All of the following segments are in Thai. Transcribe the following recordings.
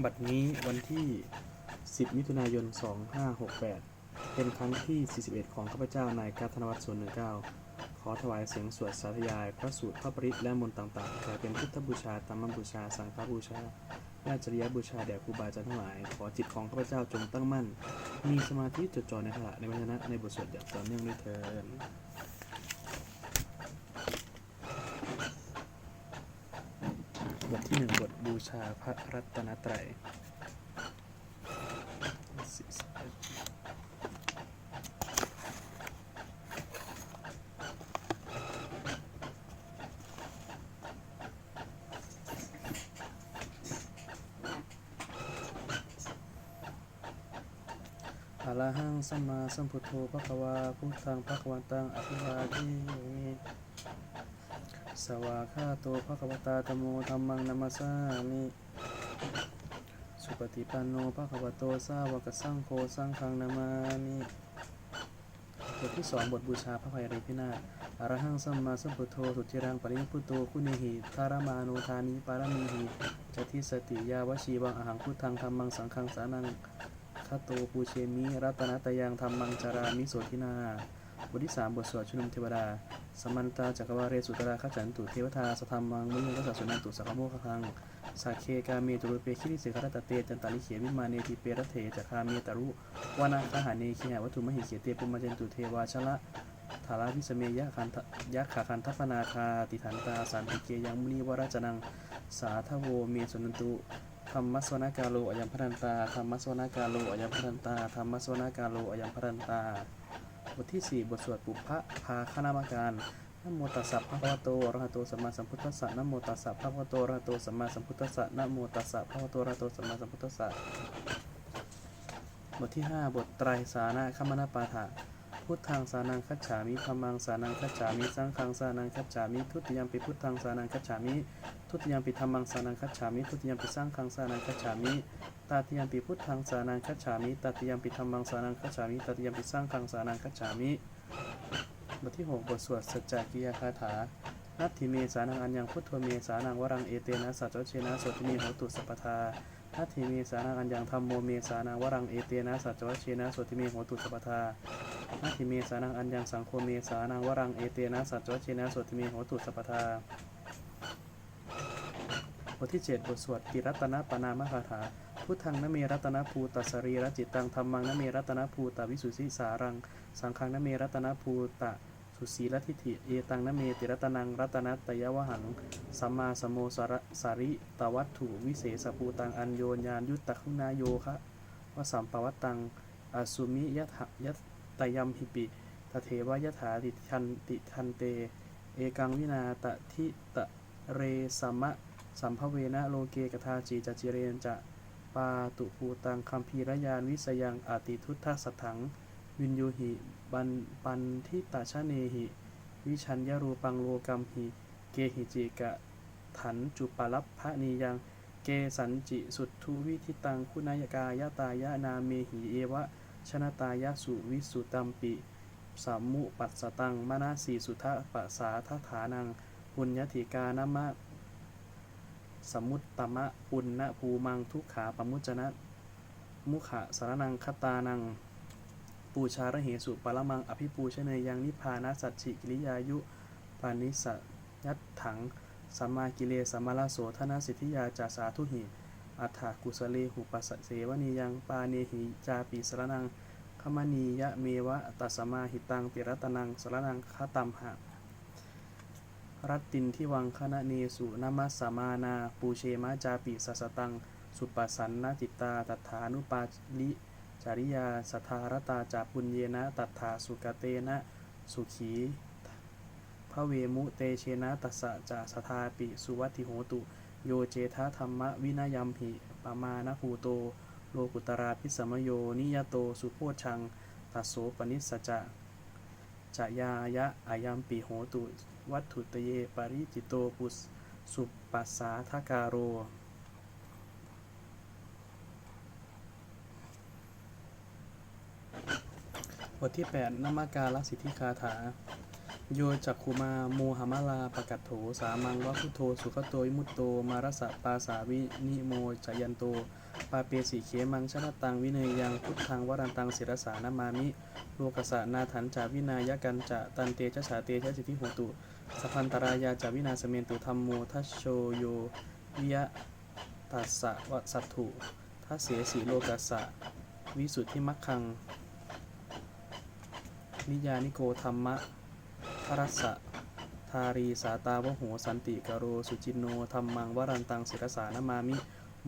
บัดนี้วันที่ 10 มิถุนายน 2568 เป็นครั้งที่ 41 ของข้าพเจ้านายกาธนวัฒน์ส่วน19ขอถวายเสียงสวดสาธยาย พระสูตรพระปริตและมนต์ต่างๆแต่เป็นพุทธบูชาธรรมบูชา สังฆบูชาและจริยบูชาแด่ครูบาอาจารย์ทั้งหลาย ขอจิตของข้าพเจ้าจงตั้งมั่น มีสมาธิจดจ่อในขณะในวัฒนะในบทสวดอย่างต่อเนื่องด้วยเถิด บ ที่หนึ่งบทบูชาพระรัตนตรัยอะระหังสัมมาสัมพุทโธพระควาพุทธังพระควันตังอภิวาทิมิ สวากขาโตภะคะวตาธมโมธัมมังนัมมสามิสุปฏิปันโนภะคะวโตสาวกสังโฆสังฆังนามามิบทที่สองบทบูชาพระภัยรีพินาศอรหังสัมมาสัมพุทโธสุจิรังปริพุทโธคุณิหิทารมานุธานิปารมีหิจติสติยาวชีวังอาหังพุทธังธรรมังสังฆังสานังคโตปูเชมิรัตนตยังธรรมังจารามิโสทินา บทที่สามบทสวดชุนุมเทวดา สมันตาจักรวาเรสุตราขจันตุเทวทาสธรรมังมุยังกัสสุนันตุสักโมคคังสักเคกาเมตุรุเปคิริเสกรตตเตจันตาลิเขวิมาเนติเปรเถจักขาเมตรุวานาคหาเนคิหาวัตถุมหิเขเตปุมาเจนตุเทวาชละธาราวิสเมยะคันยะขาคันทัพนาคาติฐานตาสันติเกยังมุนีวราจนังสาทโวเมสุนันตุธรรมสวนากาโลอยัมพันตาธรรมสวนากาโลอยัมพันตาธรรมสวนากาโลอยัมพันตา บทที่ 4 บทสวดปุพพะพาคณามการนโมตัสสะภะคะวะโตระหะโตสัมมาสัมพุทธัสสะนโมตัสสะภะคะวะโตระหะโตสัมมาสัมพุทธัสสะนโมตัสสะภะคะวะโตระหะโตสัมมาสัมพุทธัสสะบทที่ 5 บทไตรสานะคัมมนาปาฐะพุทธังสานังคัจฉามิธัมมังสานังคัจฉามิสังฆังสานังคัจฉามิทุติยมปิพุทธังสานังคัจฉามิทุติยมปิธัมมังสานังคัจฉามิทุติยมปิสังฆังสานังคัจฉามิ ตาติยมปิพุทธังสานังคัจฉามิตาติยมปิธัมมังสานังคัจฉามิตาติยมปิสังฆังสานังคัจฉามิบทที่ 6 บทสวดสัจจกิยาคาถานัตถิเมสานังอัญญังพุทโธเมสานังวรังเอเตนะสัจจเชนะโสตินีโหตุสัพทานัตถิเมสานังอัญญังธรรมโมเมสานังวรังเอเตนะสัจจเชนะโสติเมโหตุสัพทานัตถิเมสานังอัญญังสังโฆเมสานังวรังเอเตนะสัจจเชนะโสติเมโหตุสัพทาบทที่ 7 บทสวดกิรัตนปนามคาถา พุทธังนเมรัตนภูตัสสรีรจิตตังธรรมังนเมรัตนภูตวิสุทธิสารัง สังฆังนเมรัตนภูตะสุสีลทิฏฐิเอตังนเมติรัตนังรัตนัตยวหังสัมมาสโมสรสาริตวัตถุวิเศษภูตังอัญโยญาณยุตตะคุนาโยคะวสัมปวัตตังอสุมิยะถะยะตยัมหิปิตเทวยถาติทันติทันเต เอกังวินาตทิตะเรสัมมะสัมภเวนะโลเกกทาจีจจิเรนจะ ปาตุภูตังคัมภีรยานวิสยังอาติทุตทสัทถัง วินยูหิ บันปันทิตาชเนหิ วิชัญญรูปังโลกัมหิ เกหิจิกะถันจุปลับพพะนียังเกสันจิสุทุวิทิตังคุณายกายตายะนาเมหิเอวะชนะตายะสุวิสุตัมปิสัมมุปัสสตังมนาสีสุทะปัสาทฐานัง ปุญญติกานมะ สมุตตมะปุณณภูมังทุกขาปมุจจนะมุขะสารนังคตานัง ปูชาระเหสุปรมัง อภิปูชเนยยังนิพานาสัจฉิกิริยายุปานิสยัตถังสัมมากิเลสัมมาลาโสธนาสิทธิยาจาสาธุหิ อัฏฐากุสเลหุปัสสเสวนียังปาเนหิจาปิสรนังขมณียะเมวะตัสสมาหิตังปิรัตนังสรนังคตัมหะ รัตตินที่วังคณะเนสุนมัสสมานา ปูเชมาจาปิสัสตัง สุปสันนจิตตา ตัฏฐานุปาลิจาริยาสทธารตาจาปุญเยนะ ตัฏฐาสุกเตนะ สุขีพระเวมุเตเชนะตัสสะจะสทาปิสุวัติโหตุ โยเจทะธรรมวินยัมหิปมาณภูโต โลกุตราพิสมโย นิยโตสุโพชัง ตัสโสปนิสสจะจะยายะอายัมปิโหตุ วัตถุตเยปริจิโตปุสสุปปัสสาทการโร บทที่ 8นมการสิทธิคาถา โยจักขุมาโมหมาลาปกัตโถ สามังวะพุทโธสุขโตวิมุตโต มารสะปาสาวินิโมจยันโต ปาเปสีเขมังชนะตังวิเนยยังพุทธังวรันตังศิรสานามามิโลกสะนาถันจาวินายกันจะตันเตชะฉาเตชะสิทธิโหตุสพันตรายาจาวินาสเมนตุธรรมโมทัชโชโยวิยะตัสสะวสัตถุทัเสสีโลกัสสะวิสุทธิมัคคัง นิยานิโกธรรมะทรัสสะทารีสาตาวโหสันติกโรสุจินโนธรรมังวรันตังศิรสานามามิ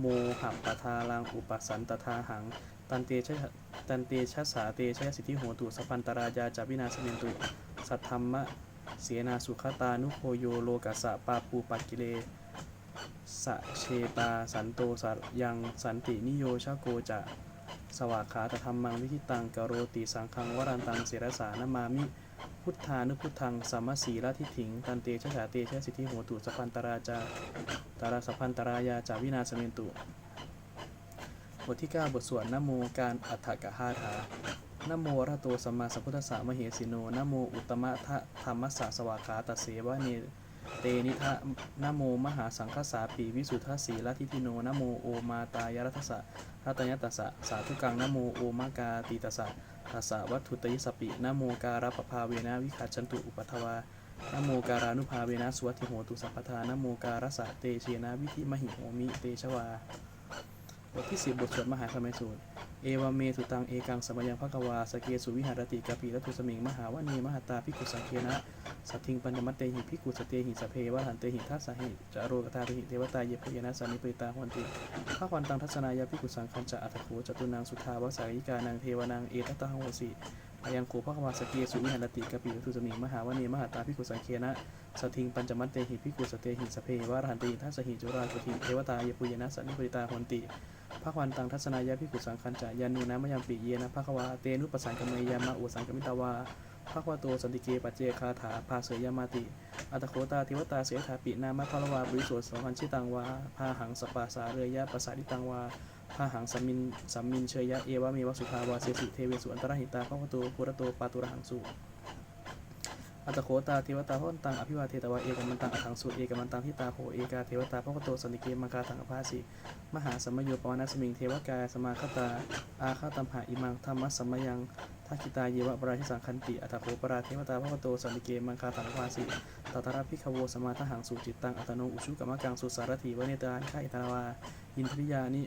โมหัปปทาลังอุปสันตทาหัง ตันเตชะตันเตชะสาเตชะสิทธิโหตุสปันตรายาจาวินาสเมนตุ สัทธรรมะเสนาสุขตานุโคโยโลกัสสะปาปูปักกิเลสะเชตาสันโตสัตยังสันตินิโยชะโกจะสวากขาตธรรมังวิทิตังกโรติสังฆังวรันตังเสรสานามามิ พุทธานุพุทธังสัมมาสีละทิถิงตันเตชะฉาเตชะสิทธิโหตุสปันตราจาตาราสปันตรายาจาวินาสเมนตุบทที่ 9 บทสวดนโมการอัฏฐกะฮาถานโมระโตสัมมาสัมพุทธัสสะมเหสิโนนโมอุตตมะทะธรรมสสะสวาขาตเสวะเนเตนิทะนโมมหาสังฆสาปีวิสุทธสีละทิติโนนโมโอมาตายรัตสะรัตยตัสสะสาธุกังนโมโอมากาติตัสสะ อาสาวัตถุตยิสปินโมการะปภาเวนะวิขัจฉันตุอุปัทวานโมการานุภาเวนะสวัติโหตุสัพพทานโมการสะเตเชนะวิธิมหิโหมิเตชวา บทที่สิบบทสวดมหาสมัยสูตร เอวามเมสุตังเอกังสมยังภควาสเกสุวิหารติกาปีรัตุสมิงมหาวณีมหาตาพิกุสังเคนะสัททิงปัญญมัตเตหิพิกุสเตหิสเพวะหันเตหิทัสสหิจาโรกตาติหิเทวตาเยพยนะสันิปริตาหวนติพระควันตังทัศนายาพิกุสังคัญจะอัตถโขจตุนางสุทาวสายิกานางเทวานางเอตตะหังสิอายังโขภควาสเกสุวิหารติกาปีรัตุสมิงมหาวณีมหาตาพิกุสังเคนะสัททิงปัญจมัตเตหิพิกุสเตหิสเพวะหันเตหิทัสสหิจุราจุติเทวตาเยปุยนะสันนิปริตาหวนติ ภาควันตังทัศนายาพิกุสังคัญจายานูนะมะยังปิเยนะภาควาเตนุปสังกเมยามะอุสังกมิตาวาภาควาโตสันติเกปัจเจคาถาภาเสยามาติ อัตโคตาเทวตาเสถาปินามะพลวาบริโสสัมพันชิตังวาพาหังสปาสาเรยยะปสาริตังวาพาหังสัมมินสัมมินเชยยะเอวะเมวสุภาวาเสสุเทเวสุอันตรหิตาภาควโตปุระโตปาตุระหังสุ อัตโคตาเทวตาพวันตังอภิวาเทตวะเอกมันตังอัถังสุเอกมันตังทิตาโหเอกาเทวตาพระโตสันติเกมังกาถังอภาสิมหาสมโยปวนาสมิงเทวกายสมาคตาอาคาตัมหาอิมังธรรมะสมยังทักกิตาเยวะปราชิสังคันติ อัตถโคปราเทวตาพระโตสันติเกมังคาตังอภาสิตัตระพิขโวสมาทหังสุจิตตัง อัตโนอุชุกรรมกังสุสารถีวเนตานิฆาอิตาวาอินทริยานิ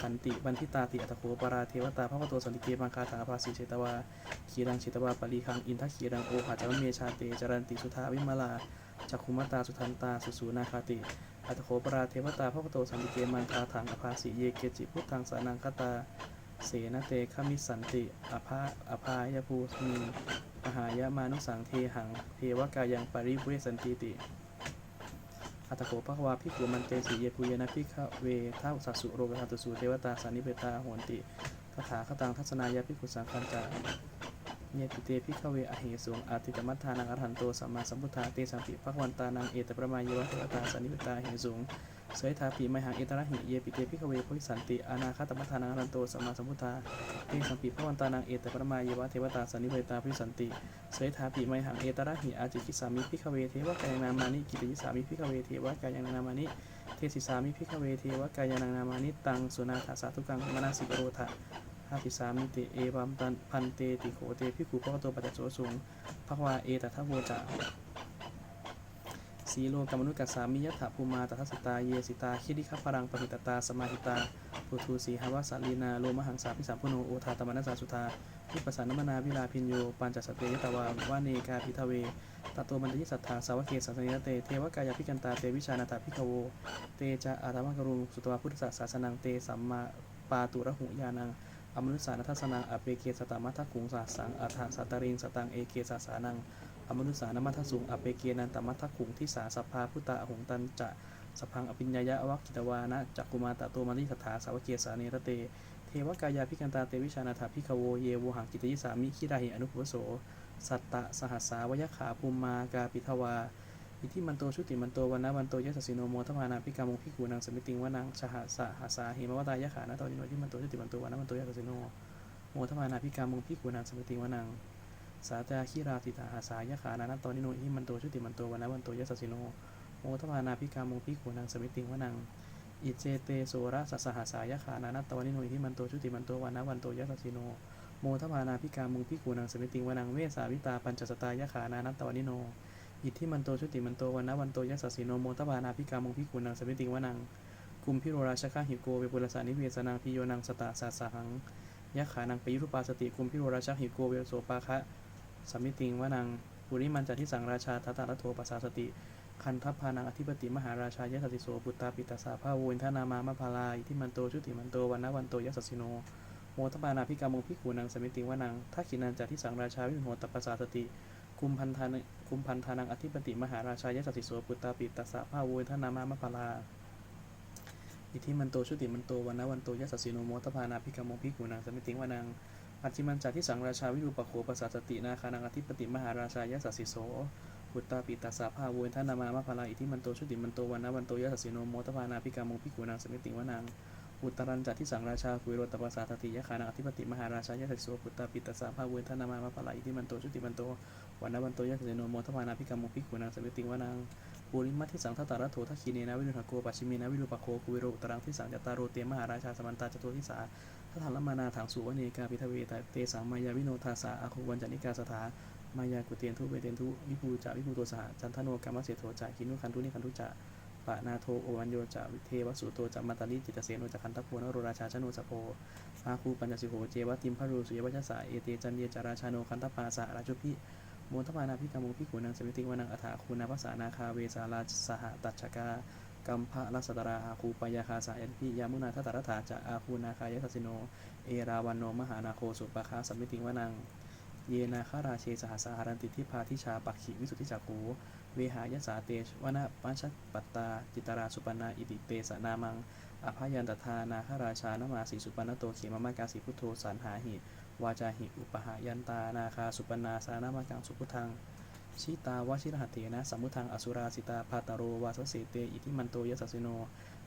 ขันติบันทิตาติ อัตโคปราเทวตาพระโตสันติเกมังคาตังภาสิเชตวา ขีรังชิตวาปรีคัง อินทขีรังโอหะจามเมชาเตจรันติสุทาวิมลาจักขุมตาสุทันตาสุสูนาคาติ อัตโคปราเทวตาพระโตสันติเกมังคาถังอภาสิเยเกจิพุทธังสานังคตา เสนเตขมิสันติอภาอภายภูมีมหายมานุสังเทหัง เทวกายังปริเวสันติติ อัตโขภควาพิกุมันเตสีเยปุยนะพิขเวท้าสัสสุโรกธาตุสูเทวตาสานิเปตาโหนติคาถาคตังทัศนายาพิกุสังคันจาเยติเตพิขเวอเหสุงอาติตมัทธานังอรหันโตสัมมาสัมพุทธาเตสัมปิภควันตานังเอตประมายวะเทวตาสันนิปตาเหสุง เสยทาปิไมหังเอตระหิเยปิเตพิขเวพธิสันติอานาคาตมัทานังรันโตสัมมาสัมพุทธาเตสัมปิภควันตานังเอตประมายวะเทวตาสันนิปตาพิสันติเสยทาปิไมหังเอตระหิอาจิกิสามิพิขเวเทวกายังนามานิกิติยิสามิพิขเวเทวกายังนามานิเทศิสามิพิขเวเทวกายังนามานิตังสุนาถาสาธุกังมนาสิกโรธาห้าสิสามิติเอวัมตันพันเตติโขเตพิคูพระโตปัจจโสสุงภควาเอตทัพโวจา สีโลกรรมนุกัสสามิยถาภูมาตทัสตาเยสิตาคิดิคัพรังปหิตตาสมาหิตาปุทูสีหาวาสาลีนาโลมหังสาพิสามพุโนโอทาตมนัสสาสุธาพิปัสสานมนาวิลาพินโยปัญจสตเตยตวาวาเนกาพิทเวตตโตมันตยิสัทธาสาวกเกสัสนิเตเทวกายพิกันตาเตวิชานาถาพิขโวเตจะอาตมกรุงสุตวาพุทธศาสสนังเตสัมมาปาตุระหุยานังอมนุษสานัทสนังอเปเกสตามัทกุงสาสังอัฏฐสัตตริงสตังเอเกสาสานัง อมนุสานมัทธสุงอเปเกนันตมัทธกุงทิสาสภาพุตตะหงตันจะสพังอภิญญายะอวักกิตวานะจักกุมาตะโตมานิสถาสาวกเกสาเนรเต เทวกายาพิกันตาเตวิชานาถาพิขโวเยวหังกิตยิสามิขิราหิอนุภวโส สัตตะสหัสสาวยขาภูมมากาปิทวาอิทิมันโตชุติมันโตวันนะวันโตยัสสิโนโมทมานาพิกามงพิกูนางสมิติงวานางชหสหาสาหิมวตายะขานะตอนิโนที่มันโตชุติมันโตวันนะวันโตยัสสิโนโมทมานาพิกามงพิกูนางสมิติงวานัง สาตาคีราติตาหาสายะขานานะตอนิโนอิมันโตชุติมันโตวันนะวันโตยัสสิโนโมทมานาพิกามงพิกูนางสมิติงวนังอิเจเตโสระสัสหาสายขานานัตตวนิโนอิทิมันโตชุติมันโตวันนะวันโตยัสสสิโนโมทพานาพิกามุงพิกูนังสมิติงวนังเวสาวิตาปัญจสตายขานานัตตวนิโนอิทธิมันโตชุติมันโตวันนะวันโตยัสสสิโนโมทพานาพิกามุงพิกูนังสมิติงวนังกุมพิโรราชคาหิโกเวปุรสานิเวสนังพิโยนังสตาสาสหังยะขานังปยุทุปาสติกุมพิโรราชหิโกเวโสปาคะ สมิติงวนังปุริมันจัติสังราชาทัตตะระโทปัสสาสติ คันทัพพานังอธิปติมหาราชายสสติโสปุตตาปิตาสาภาวินทนามามะพาลาอิทิมันโตชุติมันโตวันนะวันโตยัสสสิโนโมทปานาพิกามุงพิกูนังสมิติวานังทักขินันจาทิสังราชาวิมโหตปปสสาสติคุมพันธานคุมพันธานังอธิปติมหาราชายสสติโสปุตตาปิตัสสะภาโวยทนามามะพาลาอิทิมันโตชุติมันโตวันนะวันโตยัสสสิโนโมทปานาพิกามุงพิกูนังสมิติวานัง ปัจจิมันจาทิสังราชาวิรูปโขปสาสตินาคานังอธิปติมหาราชายสสิโสปุตตาปิตัสสะภาโวยทนามามะพาลาอิทิมันโตชุติมันโตวันนะวันโตยัสสิโนโมทปานาพิกามุงพิกูนังสมิติวนังอุตรันจัดที่สังราชาคุยโรตปสาตติยะขานังอธิปติมหาราชายะสิโสปุตตาปิตตสาภาเวทนามามะปะไหลที่มันโตชุติมันโตวันนวันโตยะเสโนโมทวานาพิกรรมุพิกุนังสมิติวานังปุริมัททิสังทัตตาระโถทัคคีเนนะวิรุณโกปัชิมีนะวิรุปโคคุวิโรอุตรังที่สังจตตารโรเตมหาราชาสมันตาจตุทิสา ทัฏฐานละมานาถังสุวเนกาพิทเวตาเตสังมายาวิโนทาสาอาคุวันจันิกาสถามายากุเตียนทุเวเตนทุวิภูจาวิภูโตสหจันทโนกรรมเสโทจาคินุคันทุนิคันทุจาปะนาโทโอวันโยจะวิเทวสุโตจะมัตตาลิจิตเสโนจะคันตะโพนโรราชาชโนสโพอาคูปัญจสิโหเจวติมพะรูสุยวัชสะเอเตจันเยจาราชาโนคันตปาสะราชุพิโมทปานาพิกามุพิกุนังสมิติวานังอัฐาคูนาภาษานาคาเวสาราสหตัจฉกา กัมภะรัสตราอาคูปยาคาสายันพิยามุนาทัตตรัฐาจะอาคูนาคายทัสสิโน เอราวันโนมหานาโคสุปะคาสัมมิติวนัง เยนาคาราเชสหสาหารันติทิพาทิชาปักขิวิสุทธิจักขูเวหายสาเตชวนะปัญชปัตตา จิตราสุปนาอิติเตสนามังอภยันตทานาคราชานมาสีสุปนโตเขมมากาสีพุทโธสันหาหิวาจาหิอุปหายันตานาคาสุปนาสานามกังสุพุทัง ชิตาวชิรหัตเถนะสัมมุทังอสุราสิตาพาตโรวาสเสเตอิทิมันโตยสสสิโน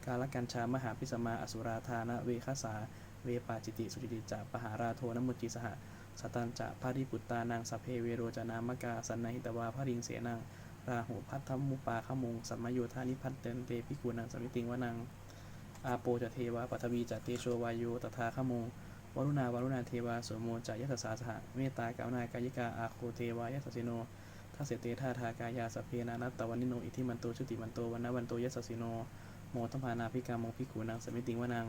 กาลกัญชามหาพิสมาอสุราธานะเวคสา เวปาจิติสุจิติจะปหาราโทนมุจิสหสตันจะพาริปุตตานังสัพเพเวโรจนามกาสันนหิตวาพริงเสนังราหูพัทธมุปาขมุงสัมมโยธานิพัตเตนเตพิกูนังสมิติงวนังอาโปจะเทวะปัทวีจะเตโชวายโยตถาขมุงวรุณาวรุณาเทวาสวโมจะยัสสาสหะเมตตากาวนากายิกาอาโคเทวายัสสิโน ทัสเสเตธาทากายาสเพนานัตตวันนิโนอิทิมันโตชุติมันโตวันนวันโตยสสิโน โมทัมพานาพิกามงพิกูนังสมิติงวนัง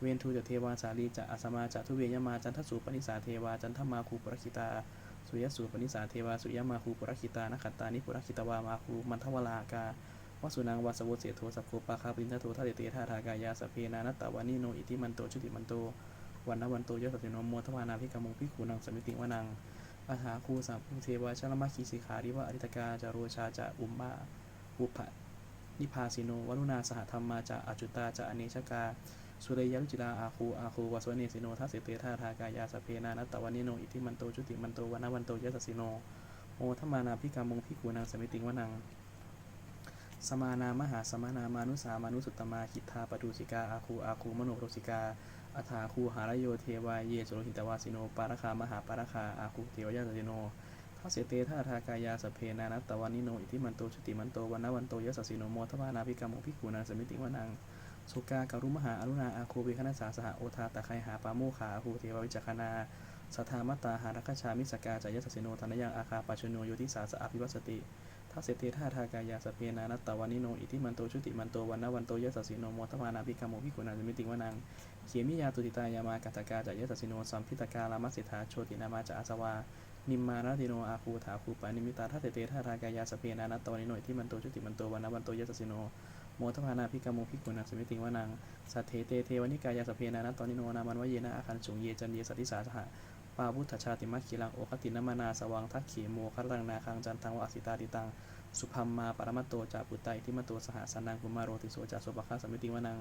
เวนทูจะเทวาสาลีจะอัสมาจะทุเวยมาจันทสุปนิสาเทวาจันทมาคูปรคิตาสุยสูปนิสาเทวาสุยมาคูปุรคิตานักขัตตานิปุรคิตวามาคูมันทวลากาวสุนังวาสโวเสโทสัพโคปาคาปินทโททัตเตธาทากายาสเพนานัตตวานิโนอิทิมันโตชุติมันโตวันนวันโตยศติโนโมทวานาพิกามงพิกูนังสมิติวนัง อาหาคูสัมพุเทวาชลมาคีสิขาริวะอริตกาจาโรชาจะอุมมาอุปะนิพาสิโนวรุณาสหธรรมาจะอจุตาจะอเนชกา สุริยรุจิลาอาคูอาคูวาสวเนสิโนทัสเสเตธาทากายาสเพนานัตตวานิโนอิทิมันโตชุติมันโตวันนวันโตยศสิโนโอทมานาพิกามงพิกูนางสมิติงวนัง สมานามหาสมานามานุสามานุสุตตมาคิทธาปตุสิกาอาคูอาคูมโนโรสิกา อัฏฐาคูหารโยเทวายเยสุโรหิตวาสิโน ปารคามหาปารคาอาคูเทวยาสสิโนทัสเสตธาทากายาสเพนานัตตวานิโน อิทิมันโตชุติมันโตวันนวันโตยสสสิโนโมทมานาพิกามงพิกูนางสมิติงวนังสุกาการุมหาอรุณาอาคูเวคณสาสหโอทาตะไคหาปาโมขาอาคูเทววิจักนาสทามตาหารักชามิสกาจายสสิโนธนยังอาคาปัจจุโนโยติสาสอภิวัสติ ทัสเสเตธาทากายาสเพนานัตตวานิโน อิทิมันโตชุติมันโตวันนวันโตยะสสิโนโมทมานาภิกามโมภิกุณาสมิติวนังเขมิยาตุติตายามากัตกาจายะสสิโนสัมพิตกาลามัสสิทาโชตินามาจาอาสวานิมมาราติโนอาคูถาคูปานิมิตาทัสเสเตธาทากายาสเพนานัตตวานิโน อิทิมันโตชุติมันโตวันนวันโตยะสสิโนโมทมานาภิกามโมภิกุณาสมิติวนังสัทเทเตเทวนิกายาสเพนานัตตวานิโนนามันวเยนะอาคันสุงเยจันเยสัตติสาสหะ ปาวุฒชาติมัคคิลังโอคตินมานาสวังทักขีโมคัตตังนาคังจันทังวะอสิตาติตัง สุพัมมาปรมัตโตจาปุตไตทิมโตสหสนังกุมาโรติโสจาโสปคาสมิติวนัง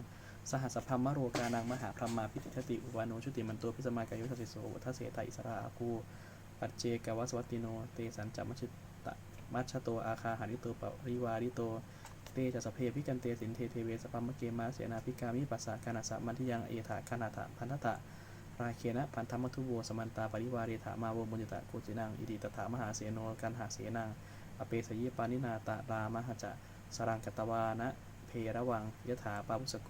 สหัสพัมมโรกานังมหาพรหมาพิติทติอุวาโนชุติมันโตพิสมากายุทธิโสวัทเสตาอิสราอาคูปัจเจกวัสวัตติโนเตสันจามัชชิตะมัชโตอาคาหาริโตปริวาริโตเตจะสพเพพิกันเตสินเทเทเวสปัมมเกมาเสนาพิกามิปัสสะกานาสะมันทิยังเอถาคานาถะพันธะ ราเคนะพันธมัทุโวสมันตาปริวาเรถามาโวมุญตะโกจินังอิติตถามหาเสโนกันหาเสนังอเปสยิปานินาตะรามหจะสรังกตวานะเพระวังยถาปาพุสโก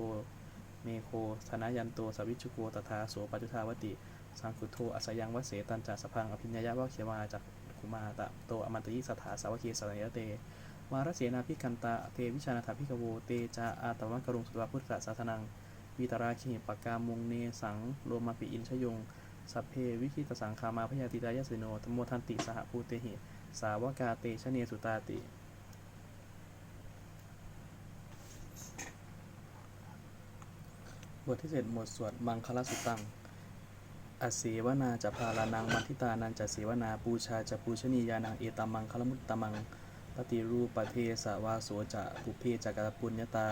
เมโคธนายันโตสวิชุโกตถาโสปัจจุทาวติสังคุโทอัสยังวเสตันจัสพังอภิญญาวะเขวาจักคุมาตะโตอมันตยิสถาสาวกีสรณยเตวารเสนาพิกันตาเตวิชานาถาพิกโวเตจาอาตวังกรุงสุตวาพุทธสาสนัง วีตราคิปากกามุงเนสังโลมาปิอินชยงสัพเพวิคิตสังคามาพยาติตายสิโนธโมทันติสหภูเตหิ สาวกาเตชะเนสุตาติบทที่เจ็ดหมวดสวดมังคลสุตัง อเสวนาจะพาลานังมัทิตานันจะเสวนาปูชาจะปูชนียานังเอตัมมังคลมุตตมัง ปฏิรูปประเทสวาโสจะปุเพจักรปุญญาตา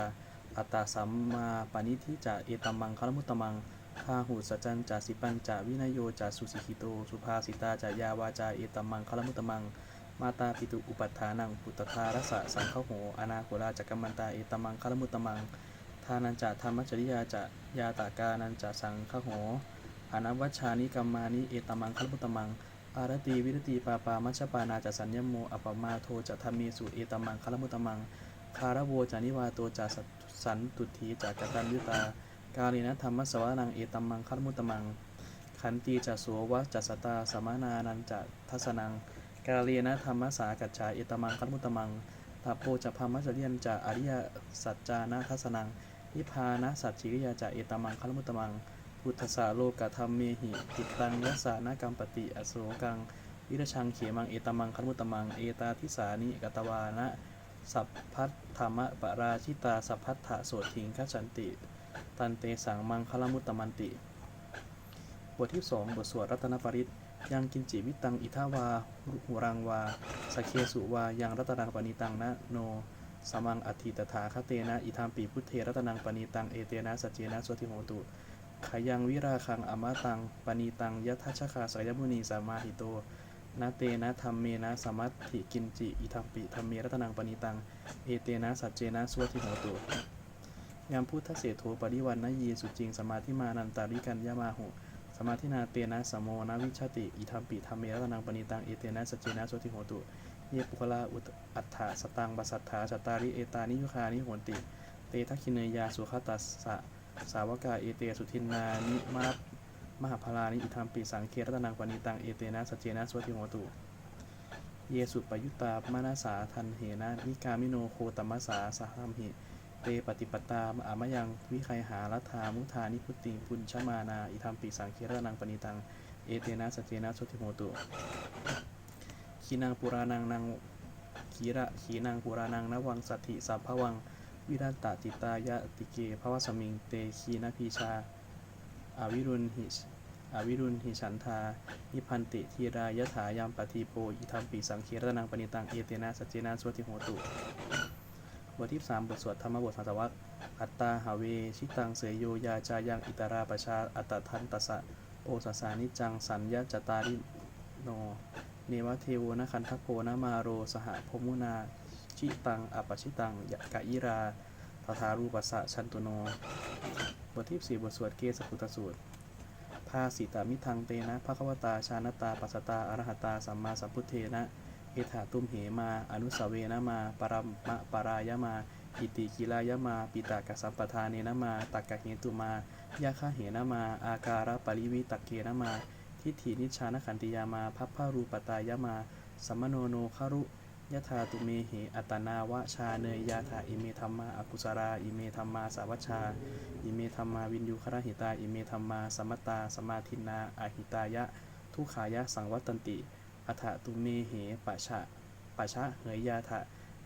อัตตาสัมมาปณิทิจะเอตัมมังคลมุตตมังพาหูสจันจะสิปัญจะวินยโยจะสุสิกิโต สุภาสิตาจะยาวาจาเอตัมมังคลมุตตมัง มาตาปิตุอุปัฏฐานังปุตตารสะสังฆโหอนาโคราจักกัมมันตาเอตัมมังคลมุตตมังทานันจะธรรมจริยาจะยาตากานันจะสังฆโหอนัวัชานิกัมมานิเอตมังคัลมุตตมัง อารตีวิรตีปาปามัชปานาจะสัญญโมอปมาโทจะธรรมีสุเอตมังคัลมุตตมัง คารโวจานิวาโตจะสั สันตุถีจากกตัญยุตา กาลีนะธรรมสวานังเอตมังคัลมุตมัง ขันตีจะโสวะจะสตาสมานานันจะทัสนัง กาลีนะธรรมสากัจฉาเอตมังคัลมุตมังตัพโพจะพามัจเรียนจะอริยสัจจานะทัสนังนิพานะสัจจิริยาจะเอตมังคัลมุตมังพุทธสาโลกธรรมเมหิติตังยัสานกรรมปติอโศกังวิรชังเขมังเอตมังคันมุตตมัง เอตาทิสานิกตวานะ สัพพัทธรรมปราชิตาสัพพัทธะโสถิงคัจันติ ตันเตสังมังคลมุตตมันติ บทที่สองบทสวดรัตนปริตยังกินจิวิตังอิทาวาหุรังวาสเคสุวายังรัตนังปณิตังนะโนสมังอธิตถาคเตนะ อิธามปีพุทเทรัตนังปณิตังเอเตนะสัจเจนะสวติโหตุขยังวิราคังอมตังปณีตังยัทธชคาสายมุนีสามาหิโต นาเตนะธรรมเมนะสมัตถิกินจิอิทัมปิธรรมเมรัตนังปณีตัง เอเตนะสัจเจนะสวติโหตุยามพุทธเสโทปริวันนยีสุจิงสมาธิมานันตาริกันยามาหุสมาธินาเตนะสมโมนาวิชติอิทัมปิธรรมเมรัตนังปณีตัง เอเตนะสัจเจนะสวติโหตุ เยปุคลาอุตอัฏฐาสตังบัสสัทธาจตาริเอตานิยุคานิโหนติ เตทักขิเนยาสุขตัสสะสาวกาเอเตสุทินนานิมา มหาพลานิอิธรรมปิสังเครัตนังปณิตัง เอเตนะสเจนะสวติโหตุ เยสุปยุตตามานาสาทันเหนะนิกามิโนโคตมัสสาสหัมหิเตปฏิปตามอามะยังวิไคหารัฐามุทานิพุติปุญชมานา อิธรรมปิสังเครัตนังปณิตัง เอเตนะสเจนะสวติโหตุขีนังปุรานังนังขีระขีนังปุรานังนวังสัตถิสัพพวัง วิรันตจิตายะติเกภวสมิงเตคีนพีชาอาวิรุณหิ อวิรุณหิฉันทานิพันติทีรายถายามปฏิโปอิธรรมปีสังเครตนังปณิตังเอเตนะสัจเจนะสวติโหตุบทที่สามบทสวดธรรมบทสันตวัคอัตตาหาเว ชิตังเสยโยยาจายังอิตาราปชาอัตตทันตสะโอสสานิจังสัญญาจตาริโน เนวเทโวนะคันทโพนะมาโร สหพมุนา ชิตังอปชิตังยกะยิราทาทารูปัสสะชันตุโน บทที่สี่บทสวดเกสปุตสูตร ภาสิตามิทังเตนะภะควตาชานตาปัสตาอรหัตตาสัมมาสัมพุทเทนะเอถาตุมเหมา อนุสาวเวนะมา ปรมะปรายมา อิติกิลายมา ปิตากสัมปทานเนนะมา ตักกะเหตุมายาคาเหนะมา อาการะปริวิตักเกนะมา ทิฏฐินิชานขันติยามา พัพพารูปตายมา สัมมโนโนคารุ ยะธาตุเมเหอัตนาวะชาเนยยาถาอิเมธรรมาอากุสราอิเมธรรมาสาวัชชา อิเมธรรมาวินยูครหิตา อิเมธรรมาสมตตาสมาทินาอาหิตายะ ทุขายะสังวัตตันติอัฏฐตุเมเหปะชะปะชะเหยยาถะ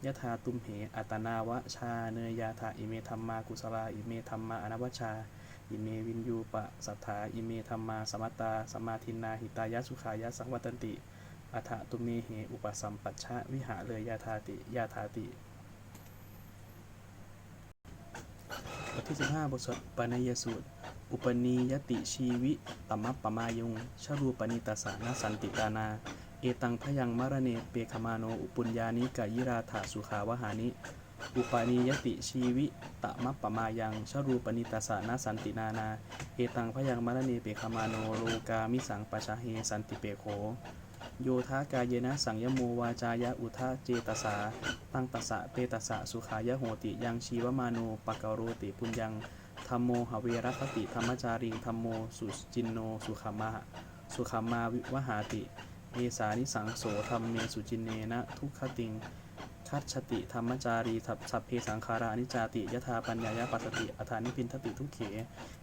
ยะธาตุมเหอัตนาวะชาเนยยาถาอิเมธรรมากุสราอิเมธรรมาอนวัชชา อิเมวินยูปะสัทธาอิเมธรรมาสมัตตา สมาทินนาหิตายะสุขายะสังวัตตันติ อัฏฐตุเมเหอุปสัมปัชชะวิหาเลยยาธาติยาธาติบทที่ 15 บทสวดปานยสูตร อุปนียติชีวิตมมปปมายุงชรูปนิตาสานสันติกานา เอตังพยังมรเนเปคมาโน อุปุญญานิกายิราถาสุขาวหานิ อุปนิยติชีวิตมัปปมายังชรูปนิตาสานสันตินานา เอตังพยังมรเนเปคมาโนโลกามิสังปชาเฮสันติเปโค โยธากายเยนะสังยโมวาจายะอุทาเจตสา ตั้งตัสสะเปตัสสะสุขายะโหติยังชีวมาโนปะกโรติปุญญังธรรมโมหเวรคติธรรมจาริงธรรมโมสุจินโนสุขามะสุขามาวิวหาติเอสานิสังโสธรรมเมสุจินเนนะทุกขติงคัจฉติธรรมจารีทัพสัพเพสังขารานิจาติยถาปัญญายาปัสสติอัฐานิพินทติทุกเข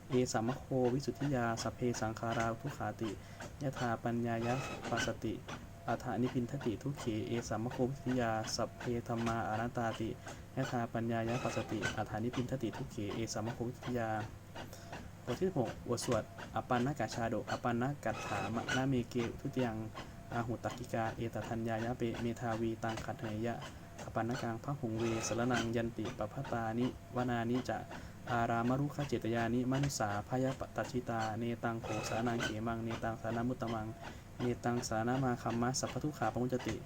เอสัมมโควิสุทธิยาสัพเพสังขาราทุขาติยถาปัญญายปัสสติอัฏฐานิพินทติทุเขเอสัมมโควิสุทธิยาสัพเพธรรมาอานัตตาติยถาปัญญายปัสสติอัฏฐานิพินทติทุเขเอสัมมโควิสุทธิยาบทที่6บทสวดอปันนกาชาโดอปันนกัตถามะนาเมเกทุติยังอาหุตักกิกา เอตทัญญายะเปเมทาวีตังขัดเหยะอปันนกังพระหงเวสรนังยันติปภตานิวนานิจะ อารามรุขเจตยานิมนุสาพยปตัชิตา เนตังโขสานังเขมัง เนตังสานามุตตมัง เนตังสานามาคัมมะสัพพทุขาปมุจติ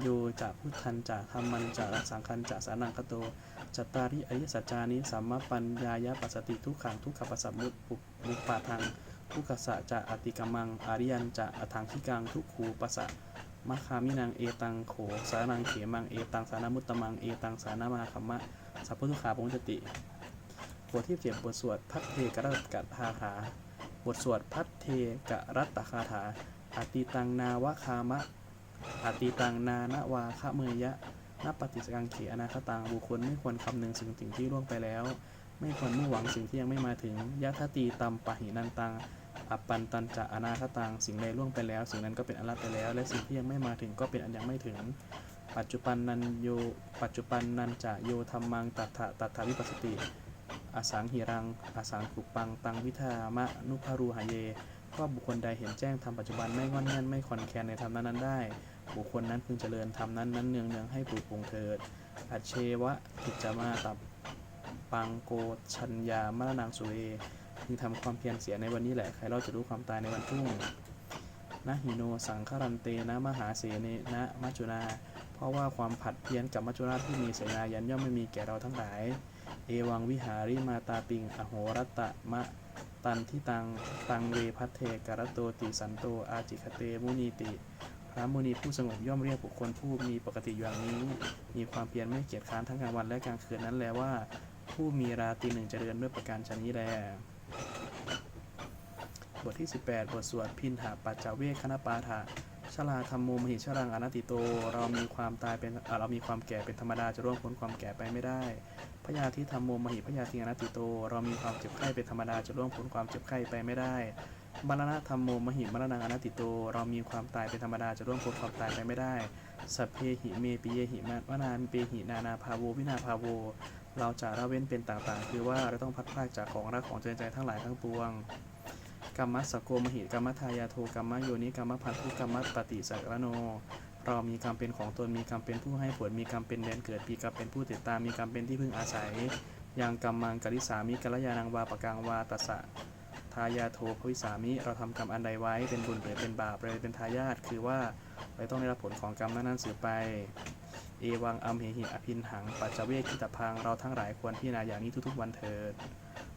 โยจะพุทธันจะธรรมันจะสังคันจะสานังคโตจัตตาริอริยสัจจานิสัมมาปัญญายะปัสสติทุกขังทุกขปัสสมุปปุมุปาทังทุกขสะจะอติกมังอาริยันจะอถังคิกังทุกขูปัสสะมัคคามินังเอตังโขสานังเขมังเอตังสานามุตตมังเอตังสานามาคัมมะสัพพุทุขาปงจติ บทที่เจ็ดบทสวดพัทเทกรัตกะทาถา บทสวดพัทเทกรัตตคาถาอติตังนาวะคามะอติตังนานวาคะเมยะนับปฏิสกังเขอนาคตังบุคคลไม่ควรคำนึงสิ่งสิ่งที่ล่วงไปแล้ว ไม่ควรมุ่งหวังสิ่งที่ยังไม่มาถึงยะทตีตัมปะหินันตังอัปปันตันจะอนาคตังสิ่งใดล่วงไปแล้ว สิ่งนั้นก็เป็นอนัตไปแล้ว และสิ่งที่ยังไม่มาถึงก็เป็นอันยังไม่ถึง ปัจจุบันนันโยปัจจุบันนันจะโยธรรมังตัทธะตัทธาวิปัสสติ อสังหิรังอสังขุปัง ตังวิธามะนุภารูหายเยว่าบุคคลใดเห็นแจ้งธรรมปัจจุบันไม่งอนแง่นไม่คอนแคนในธรรมนั้นๆได้ บุคคลนั้นพึงเจริญธรรมนั้นนั้นเนืองเนืองให้ปลูกปงเถิด อัจเชวะกิจจามาตับปังโกชัญญามรณังสุเอพึงทำความเพียรเสียในวันนี้แหละ ใครเราจะรู้ความตายในวันพรุ่งนะหิโนสังครันเตนะมหาเสเนนะมัจจุนา เพราะว่าความผัดเพี้ยนกับมัจจุราชที่มีเสนายันย่อมไม่มีแก่เราทั้งหลาย เอวังวิหาริมาตาปิง อโหรัตตะมะ ตันทิตัง ตังเวพัทเทกรโตติสันโต อาจิคเตมุนีติ พระมุนีผู้สงบย่อมเรียกบุคคลผู้มีปกติอย่างนี้ มีความเพียรไม่เกียจค้านทั้งกลางวันและกลางคืนนั้นแลว่า ผู้มีราตรีหนึ่งเจริญด้วยประการชนี้แล บทที่ 18 บทสวดพินหาปัจจเวคคณปาฐะชลาธรรมโมมหิชรังอนัตติโต เรามีความตายเป็นเรามีความแก่เป็นธรรมดาจะร่วงพ้นความแก่ไปไม่ได้ พยาธิธรรมโมมหิพยาธิอนัตติโต เรามีความเจ็บไข้เป็นธรรมดาจะร่วงพ้นความเจ็บไข้ไปไม่ได้มรณะธรรมโมมหิมรณังอนัตติโต เรามีความตายเป็นธรรมดาจะร่วงพ้นความตายไปไม่ได้ สัพเพหิเมปิเยหิมะวนามิเปหินานาภาโววินาภาโว เราจะละเว้นเป็นต่างๆ คือว่าเราต้องพัดพรากจากของรักของใจใจทั้งหลายทั้งปวงกรรมสโกมหิกรรมทายาโทกรรมโยนิกรรมพันธุกรรมปฏิสักรโน เรามีกรรมเป็นของตนมีกรรมเป็นผู้ให้ผลมีกรรมเป็นแดนเกิดมีกรรมเป็นผู้ติดตามมีกรรมเป็นที่พึ่งอาศัยยังกรรมังกริสามิกัลยานังวาปกังวาตัสสะทายาโทภวิสามิเราทำกรรมอันใดไว้เป็นบุญหรือเป็นบาปเลยเป็นทายาทคือว่าเราต้องได้รับผลของกรรมนั้นๆสืบไป เอวังอัมเหหิอภินหังปัจจเวกิตพังเราทั้งหลายควรพิจารณาอย่างนี้ทุกๆวันเถิด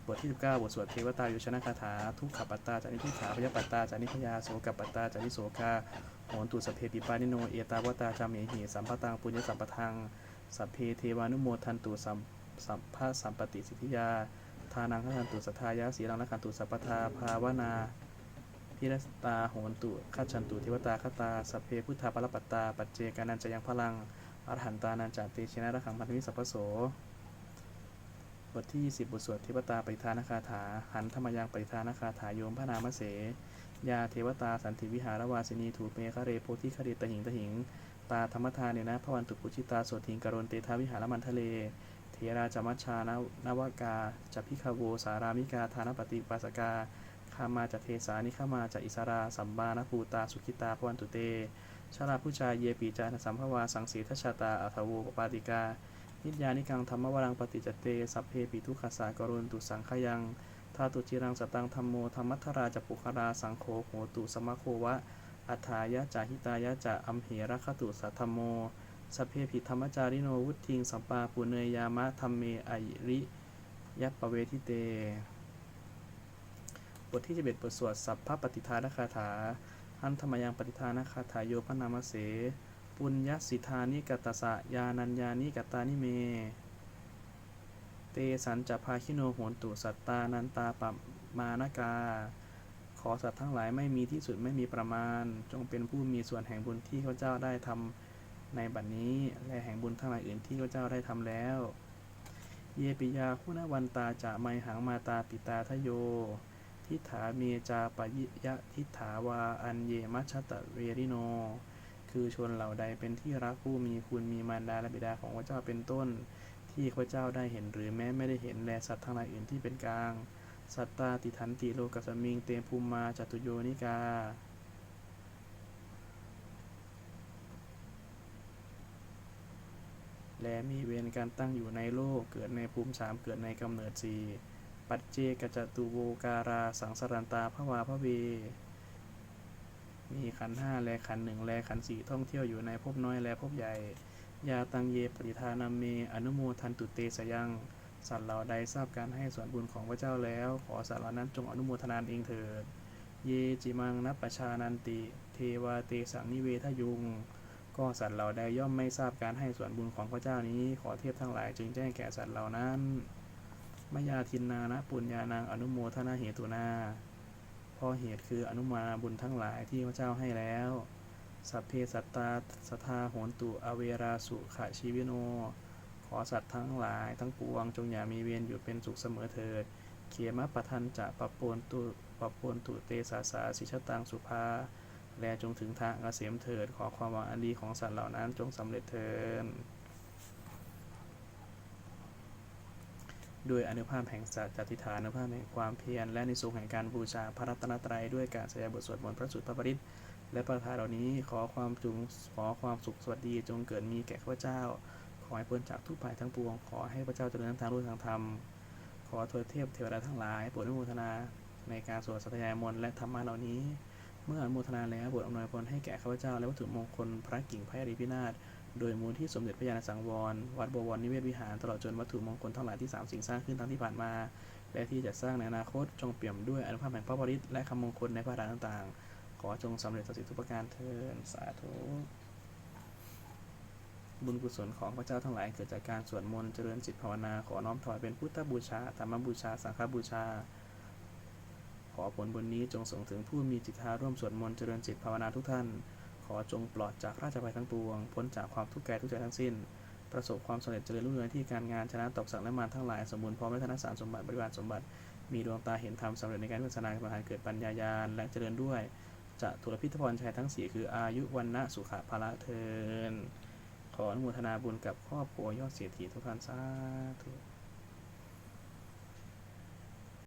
บทที่ 19 บทสวดเทวตายุชนะคาถา ทุกขปัตตาจานิทุกขาพยปัตตาจานิพยาโสกปัตตาจานิโสกาโหนตุสเพปิปานิโน เอตาวตาจามเหหิสัมปตังปุญญสัมปทัง สัพเพเทวานุโมทันตุสัมสัมภาสัมปติสิทธิยา ทานังขันตุสัทธายาสีลังละขันตุสัพพทาภาวนาพิรสตาโหนตุขัจฉันตุเทวตาคตาสัพเพพุทธาปรปัตตา ปัจเจกานันจะยังพลังอรหันตานันจาเตชินะระขังพันธมิสัพพโสบทที่10บทสวดเทวตาปริธานคาถา หันธรรมยังปริธานคาถาโยมพระนามเส ยาเทวตาสันติวิหารวาสินีถูเมฆะเรโพธิคเรตหิงตหิง ตาธรรมทานเนี่ยนะพระวันตุปุชิตาโสทิงกรณเตทาวิหารมันทะเล เทราจามัชชานนวากาจัพิคาโวสารามิกาทานปฏิปัสกาคามาจะเทสานิขามาจะอิสราสัมบานภูตาสุขิตาพระวันตุเตชาลาผู้ชายเยปีจานสัมภวาสังสีทชชาตาอัทโวปปาติกานิจยานิกังธรรมวรังปฏิจเต สัพเพปิทุขสากรุณตุสังขยัง ทาตุจิรังสตังธรรมโมธรรมัทธราจปุคราสังโฆโหตุสมะโควะ อัฏฐายะจาหิตายะจะอัมเหระคตุสัทธมโมสเพปิธรรมจาริโนวุทิงสัมปาปุเนยยามะธรรมเมไอริยัปเวทิเต บทที่11บทสวดสัพพปฏิทานคาถา หันธรรมยังปฏิทานคาถาโยพนามเส ปุญญสิทธานิกัตตสะยานัญญานิกัตตานิเม เตสันจะพาคิโนโหนตุสัตตานันตาปะมานกา ขอสัตว์ทั้งหลายไม่มีที่สุดไม่มีประมาณ จงเป็นผู้มีส่วนแห่งบุญที่ข้าเจ้าได้ทำในบัดนี้ และแห่งบุญทั้งหลายอื่นที่ข้าเจ้าได้ทำแล้ว เยปิยาคุณวันตาจะไมหังมาตาปิตาทโย ทิฏฐาเมจาปยิยะทิฏฐาวาอันเยมัชตะเวริโน คือชนเหล่าใดเป็นที่รักผู้มีคุณมีมารดาและบิดาของพระเจ้าเป็นต้น ที่ข้าเจ้าได้เห็นหรือแม้ไม่ได้เห็นแลสัตว์ทั้งหลายอื่นที่เป็นกลาง สัตตาติทันติโลกัสมิง เตมภูมิมาจตุโยนิกา และมีเวรการตั้งอยู่ในโลกเกิดในภูมิสามเกิดในกำเนิดสี่ปัจเจกจตุโวการาสังสรันตาพระวาพระเว มีขันห้าและขันหนึ่งและขันสี่ท่องเที่ยวอยู่ในภพน้อยและภพใหญ่ ยาตังเยปฏิทานาเมอนุโมทันตุเตสยัง สัตว์เหล่าใดทราบการให้ส่วนบุญของพระเจ้าแล้ว ขอสัตว์เหล่านั้นจงอนุโมทนานเองเถิด เยจิมังนัปปชานันติ เทวาเตสังนิเวทยุง ก็สัตว์เหล่าใดย่อมไม่ทราบการให้ส่วนบุญของพระเจ้านี้ ขอเทพทั้งหลายจึงแจ้งแก่สัตว์เหล่านั้น มยาทินนานะปุญญานางอนุโมทนาเหตุนาเพราะเหตุคืออนุโมทนาบุญทั้งหลายที่พระเจ้าให้แล้ว สัพเพสัตตาสทธาโหนตุอเวราสุขะชีวิโน ขอสัตว์ทั้งหลายทั้งปวง จงอย่ามีเวรอยู่เป็นสุขเสมอเถิด เขมะปะทันจะปะปนตุปะปนตุเตสาสาสิชตังสุภา แลจงถึงทางเกษมเถิด ขอความหวังอันดีของสัตว์เหล่านั้นจงสำเร็จเถิดด้วยอนุภาพแห่งสัจจติฐานอนุภาพแห่งความเพียรและในสูงแห่งการบูชาพระรัตนตรัยด้วยการแสดงบทสวดมนต์พระสุตตปริต และประทานเหล่านี้ขอความจุงขอความสุขสวัสดีจงเกิดมีแก่ข้าพเจ้า ขอให้พ้นจากทุกภัยทั้งปวง ขอให้พระเจ้าเจริญทั้งทางรู้ทางธรรม ขอทวดเทพเทวดาทั้งหลายโปรดอนุโมทนาในการสวดสัตยายมนและธรรมะเหล่านี้ เมื่ออนุโมทนาแล้วโปรดอำนวยพรให้แก่ข้าพเจ้าและวัตถุมงคลพระกิ่งพระอริพินาศโดยมูลที่สมเด็จพระญาณสังวร วัดบวรนิเวศวิหารตลอดจนวัตถุมงคลทั้งหลายที่สามสิ่งสร้างขึ้นทั้งที่ผ่านมา และที่จะสร้างในอนาคตจงเปี่ยมด้วยอนุภาพแห่งพระบริตและคำมงคลในพระดาต่างๆ อจงสำเร็จสิทธิทุกประการเทินสาธุบุญกุศลของพระเจ้าทั้งหลายเกิดจากการสวดมนต์เจริญจิตภาวนาขอน้อมถวายเป็นพุทธบูชาธรรมบูชา สังฆบูชา ขอผลบุญนี้จงส่งถึงผู้มีจิตทาร่วมสวดมนต์เจริญจิตภาวนาทุกท่าน ขอจงปลอดจากราชภัยทั้งปวง พ้นจากความทุกข์กายทุกใจทั้งสิ้น ประสบความสำเร็จเจริญรุ่งเรืองที่การงานชนะตอกสักและมารทั้งหลายสมบูรณ์พร้อมด้วยธนสารสมบัติบริวารสมบัติ มีดวงตาเห็นธรรมสำเร็จในการพัฒนากรรมฐานเกิดปัญญายาณและเจริญด้วย จะทุลพิทพรชัยทั้งสี่คืออายุวันนะสุขะพละเทิน ขออนุโมทนาบุญกับครอบครัวยอดเสียถีทุกท่านสาธุ